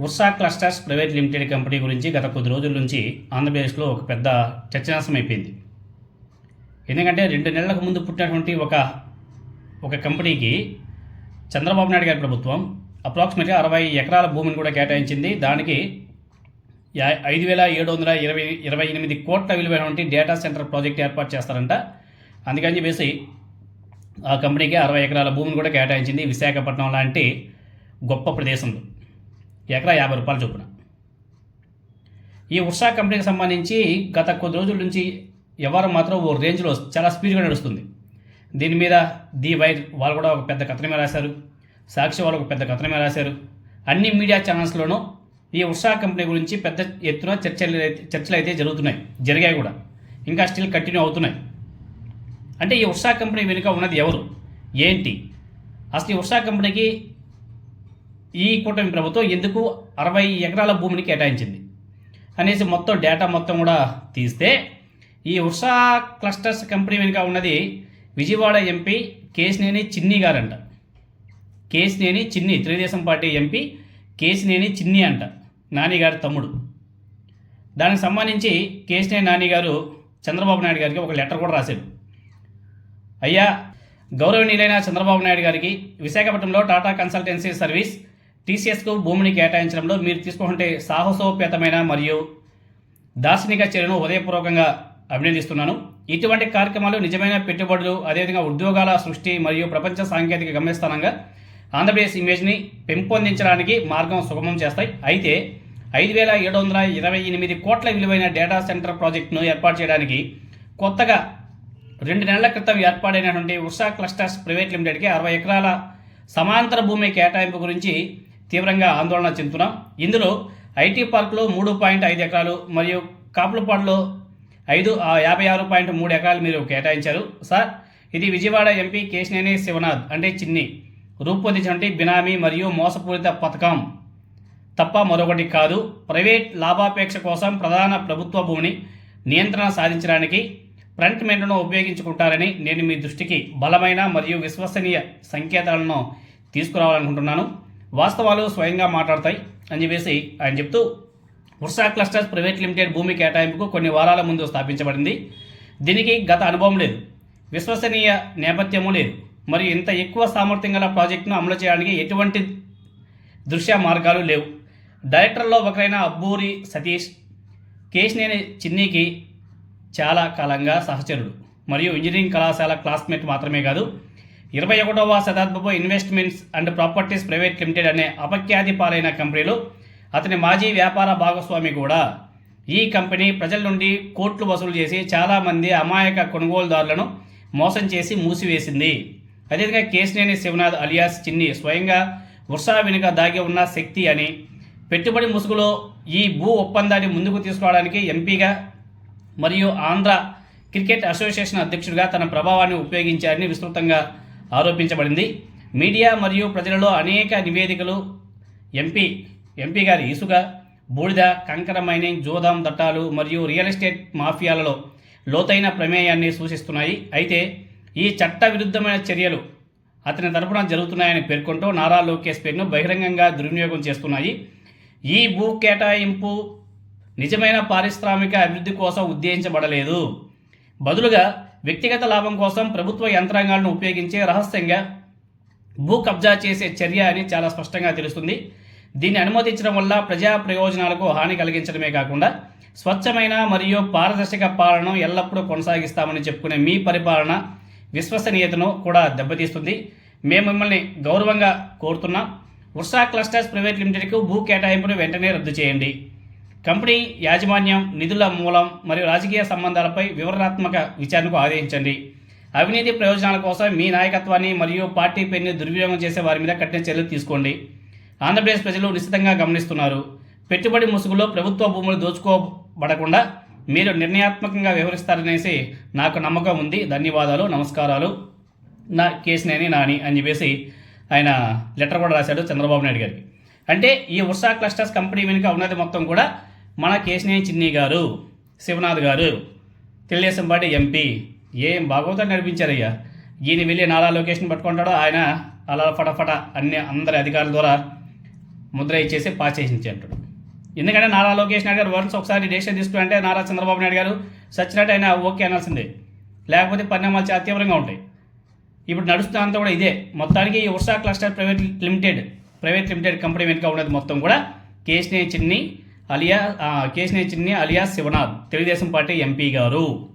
Ursa Clusters Private Limited company గురించి గత కొద్ది రోజుల నుంచి ఆంధ్రప్రదేశ్లో ఒక పెద్ద చర్చనాశమైపోయింది. అయిపోయింది ఎందుకంటే రెండు నెలలకు ముందు పుట్టినటువంటి ఒక ఒక కంపెనీకి చంద్రబాబు నాయుడు గారి ప్రభుత్వం అప్రాక్సిమేట్గా అరవై ఎకరాల భూమిని కూడా కేటాయించింది. దానికి ఐదు వేల ఏడు వందల ఇరవై ఇరవై ఎనిమిది కోట్ల విలువైనటువంటి డేటా సెంటర్ ప్రాజెక్ట్ ఏర్పాటు చేస్తారంట. అందుకని చెప్పేసి ఆ కంపెనీకి అరవై ఎకరాల భూమిని కూడా కేటాయించింది విశాఖపట్నం లాంటి గొప్ప ప్రదేశంలో. ఎకరా యాభై రూపాయలు చొప్పున. ఈ ఉషా కంపెనీకి సంబంధించి గత కొద్ది రోజుల నుంచి ఎవరు మాత్రం ఓ రేంజ్లో చాలా స్పీడ్గా నడుస్తుంది. దీని మీద ది వైర్ వాళ్ళు కూడా ఒక పెద్ద కథనమే రాశారు. సాక్షి వాళ్ళు ఒక పెద్ద కథనమే రాశారు. అన్ని మీడియా ఛానల్స్లోనూ ఈ ఉషా కంపెనీ గురించి పెద్ద ఎత్తున చర్చలు అయితే చర్చలు అయితే జరుగుతున్నాయి. జరిగాయి కూడా. ఇంకా స్టిల్ కంటిన్యూ అవుతున్నాయి. అంటే ఈ ఉషా కంపెనీ వెనుక ఉన్నది ఎవరు? ఏంటి? అసలు ఈ ఉషా కంపెనీకి ఈ కూటమి ప్రభుత్వం ఎందుకు అరవై ఎకరాల భూమిని కేటాయించింది? అనేసి మొత్తం డేటా మొత్తం కూడా తీస్తే ఈ ఉషా క్లస్టర్స్ కంపెనీ వెనుక ఉన్నది విజయవాడ ఎంపీ కేసినేని చిన్ని గారంట. కేసినేని చిన్ని తెలుగుదేశం పార్టీ ఎంపీ కేసినేని చిన్ని అంట నానిగారి తమ్ముడు. దానికి సంబంధించి కేసినేని నాని గారు చంద్రబాబు నాయుడు గారికి ఒక లెటర్ కూడా రాశాడు అయ్యా గౌరవనీయులైన చంద్రబాబు నాయుడు గారికి విశాఖపట్నంలో టాటా కన్సల్టెన్సీ సర్వీస్ టీసీఎస్కు భూమిని కేటాయించడంలో మీరు తీసుకుంటే సాహసోపేతమైన మరియు దార్శనిక చర్యను ఉదయపూర్వకంగా అభినందిస్తున్నాను. ఇటువంటి కార్యక్రమాలు నిజమైన పెట్టుబడులు అదేవిధంగా ఉద్యోగాల సృష్టి మరియు ప్రపంచ సాంకేతిక గమ్యస్థానంగా ఆంధ్రప్రదేశ్ ఇమేజ్ని పెంపొందించడానికి మార్గం సుగమం చేస్తాయి. అయితే ఐదు వేల ఏడు వందల ఇరవై ఎనిమిది కోట్ల విలువైన డేటా సెంటర్ ప్రాజెక్టును ఏర్పాటు చేయడానికి కొత్తగా రెండు నెలల క్రితం ఏర్పాటైనటువంటి ఉషా క్లస్టర్స్ ప్రైవేట్ లిమిటెడ్కి అరవై ఎకరాల సమాంతర భూమి కేటాయింపు గురించి తీవ్రంగా ఆందోళన చెందుతున్నాం. ఇందులో ఐటీ పార్క్లో మూడు పాయింట్ ఐదు ఎకరాలు మరియు కాపులపాడులో ఐదు ఆ, యాభై ఆరు పాయింట్ మూడు ఎకరాలు మీరు కేటాయించారు. సార్ ఇది విజయవాడ ఎంపీ కేశినేని శివనాథ్ అంటే చిన్ని. రూపొందించినటువంటి బినామీ మరియు మోసపూరిత పథకం తప్ప మరొకటి కాదు. ప్రైవేట్ లాభాపేక్ష కోసం ప్రధాన ప్రభుత్వ భూమిని నియంత్రణ సాధించడానికి ఫ్రంట్ మెంట్ను ఉపయోగించుకుంటారని నేను మీ దృష్టికి బలమైన మరియు విశ్వసనీయ సంకేతాలను తీసుకురావాలనుకుంటున్నాను. వాస్తవాలు స్వయంగా మాట్లాడతాయి అని చెప్పేసి ఆయన చెప్తూ ఉర్సా క్లస్టర్స్ ప్రైవేట్ లిమిటెడ్ భూమి కేటాయింపుకు కొన్ని వారాల ముందు స్థాపించబడింది. దీనికి గత అనుభవం లేదు. విశ్వసనీయ నేపథ్యము లేదు. మరియు ఇంత ఎక్కువ సామర్థ్యం గల ప్రాజెక్టును అమలు చేయడానికి ఎటువంటి దృశ్య మార్గాలు లేవు. డైరెక్టర్లో ఒకరైన అబ్బూరి సతీష్ కేశినేని చిన్నీకి చాలా కాలంగా సహచరుడు. మరియు ఇంజనీరింగ్ కళాశాల క్లాస్మేట్ మాత్రమే కాదు ఇరవై ఒకటవ శతాబ్దపు Investments and Properties Private Limited అనే అపఖ్యాతి పాలైన కంపెనీలు అతని మాజీ వ్యాపార భాగస్వామి కూడా. ఈ కంపెనీ ప్రజల నుండి కోట్లు వసూలు చేసి చాలామంది అమాయక కొనుగోలుదారులను మోసం చేసి మూసివేసింది. అదేవిధంగా కేశినేని శివనాథ్ అలియాస్ చిన్ని స్వయంగా వర్షా వెనుక దాగి ఉన్న శక్తి అని. పెట్టుబడి ముసుగులో ఈ భూ ఒప్పందాన్ని ముందుకు తీసుకురావడానికి ఎంపీగా మరియు ఆంధ్ర క్రికెట్ అసోసియేషన్ అధ్యక్షుడిగా తన ప్రభావాన్ని ఉపయోగించారని విస్తృతంగా ఆరోపించబడింది. మీడియా మరియు ప్రజలలో అనేక నివేదికలు ఎంపీ ఎంపీ గారి ఇసుక బూడిద కంకర మైనింగ్ జోదాం దట్టాలు మరియు రియల్ ఎస్టేట్ మాఫియాలలో లోతైన ప్రమేయాన్ని సూచిస్తున్నాయి. అయితే ఈ చట్ట విరుద్ధమైన చర్యలు అతని తరపున జరుగుతున్నాయని పేర్కొంటూ నారా లోకేష్ పేరును బహిరంగంగా దుర్వినియోగం చేస్తున్నాయి. ఈ భూ కేటాయింపు నిజమైన పారిశ్రామిక అభివృద్ధి కోసం ఉద్దేశించబడలేదు. బదులుగా వ్యక్తిగత లాభం కోసం ప్రభుత్వ యంత్రాంగాలను ఉపయోగించే రహస్యంగా భూ కబ్జా చేసే చర్య అని చాలా స్పష్టంగా తెలుస్తుంది. దీన్ని అనుమతించడం వల్ల ప్రజా ప్రయోజనాలకు హాని కలిగించడమే కాకుండా స్వచ్ఛమైన మరియు పారదర్శక పాలనను ఎల్లప్పుడూ కొనసాగిస్తామని చెప్పుకునే మీ పరిపాలన విశ్వసనీయతను కూడా దెబ్బతీస్తుంది. మేము మిమ్మల్ని గౌరవంగా కోరుతున్నాం. ఉర్సా క్లస్టర్స్ ప్రైవేట్ లిమిటెడ్కు భూ కేటాయింపును వెంటనే రద్దు చేయండి. కంపెనీ యాజమాన్యం నిధుల మూలం మరియు రాజకీయ సంబంధాలపై వివరణాత్మక విచారణకు ఆదేశించండి. అవినీతి ప్రయోజనాల కోసం మీ నాయకత్వాన్ని మరియు పార్టీ పేరుని దుర్వినియోగం చేసే వారి మీద కఠిన చర్యలు తీసుకోండి. ఆంధ్రప్రదేశ్ ప్రజలు నిశ్చితంగా గమనిస్తున్నారు. పెట్టుబడి ముసుగులో ప్రభుత్వ భూములు దోచుకోబడకుండా మీరు నిర్ణయాత్మకంగా వ్యవహరిస్తారనేసి నాకు నమ్మకం ఉంది. ధన్యవాదాలు నమస్కారాలు. నా కేసినేని నాని అని చెప్పేసి ఆయన లెటర్ కూడా రాశాడు చంద్రబాబు నాయుడు గారికి. అంటే ఈ ఉర్సా క్లస్టర్స్ కంపెనీ వెనుక ఉన్నది మొత్తం కూడా మన కేసినేని చిన్ని గారు శివనాథ్ గారు తెలుగుదేశం పార్టీ ఎంపీ. ఏం భాగవతం నడిపించారయ్యా? ఈయన వెళ్ళి నాలా లొకేషన్ పట్టుకుంటాడో ఆయన అలా ఫటఫట అన్ని అందరి అధికారుల ద్వారా ముద్ర ఇచ్చేసి పాస్ చేసించి అంటాడు. ఎందుకంటే నారా లోకేష్ నాయుడు గారు వన్స్ ఒకసారి డెసిషన్ తీసుకుంటే నారా చంద్రబాబు నాయుడు గారు సచ్చినట్టు ఆయన ఓకే అనాల్సిందే. లేకపోతే పరిణామాలు చాలా తీవ్రంగా ఉంటాయి. ఇప్పుడు నడుస్తున్న అంతా కూడా ఇదే. మొత్తానికి ఈ Usha cluster private limited private limited company వెనుక ఉన్నది మొత్తం కూడా కేశినే చిన్ని అలియా ఆ, Chinni alias Sivanath Telugu Desam party MP గారు.